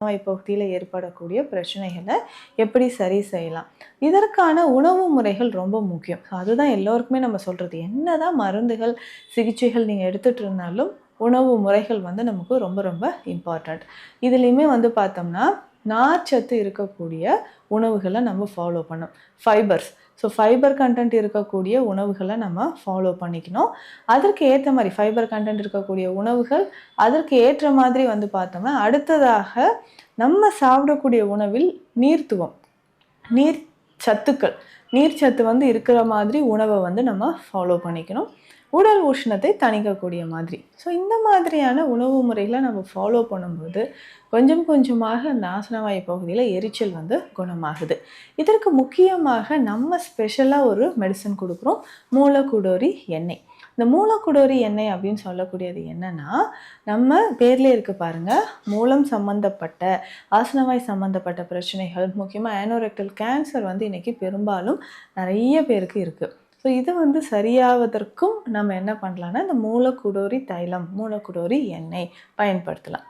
வாய் பகுதியில் ஏற்படக்கூடிய பிரச்சனைகளை எப்படி சரி செய்யலாம்? இதற்கான உணவு முறைகள் ரொம்ப முக்கியம். அதுதான் எல்லோருக்குமே நம்ம சொல்கிறது என்ன தான் மருந்துகள் சிகிச்சைகள் நீங்கள் எடுத்துகிட்டு இருந்தாலும் உணவு முறைகள் வந்து நமக்கு ரொம்ப ரொம்ப இம்பார்ட்டண்ட் இதுலேயுமே வந்து பார்த்தோம்னா நார்ச்சத்து இருக்கக்கூடிய உணவுகளை நம்ம ஃபாலோ பண்ணோம் ஃபைபர்ஸ் ஸோ ஃபைபர் கண்டென்ட் இருக்கக்கூடிய உணவுகளை நம்ம ஃபாலோ பண்ணிக்கணும். அதற்கு ஏற்ற மாதிரி ஃபைபர் கண்டென்ட் இருக்கக்கூடிய உணவுகள் அதற்கு ஏற்ற மாதிரி வந்து பார்த்தோம்னா அடுத்ததாக நம்ம சாப்பிடக்கூடிய உணவில் நீர்த்துவம். நீர் சத்துக்கள். நீர்ச்சத்து வந்து இருக்கிற மாதிரி உணவை வந்து நம்ம ஃபாலோ பண்ணிக்கணும். உடல் உஷ்ணத்தை தணிக்கக்கூடிய மாதிரி. ஸோ இந்த மாதிரியான உணவு முறைகளை நம்ம ஃபாலோ பண்ணும்போது கொஞ்சம் கொஞ்சமாக அந்த ஆசனவாயு பகுதியில் எரிச்சல் வந்து குணமாகுது. இதற்கு முக்கியமாக நம்ம ஸ்பெஷலாக ஒரு மெடிசன் கொடுக்குறோம். மூலக்குடோரி எண்ணெய். இந்த மூலக்குடோரி எண்ணெய் அப்படின்னு சொல்லக்கூடியது என்னன்னா நம்ம பேர்லேயே இருக்கு பாருங்க மூலம் சம்மந்தப்பட்ட ஆசனவாய் சம்மந்தப்பட்ட பிரச்சனைகள் முக்கியமாக ஆனோரெக்டல் கேன்சர் வந்து இன்னைக்கு பெரும்பாலும் நிறைய பேருக்கு இருக்குது ஸோ இது வந்து சரியாவதற்கும் நம்ம என்ன பண்ணலான்னா இந்த மூலக்குடோரி தைலம் மூலக்குடோரி எண்ணெய் பயன்படுத்தலாம்.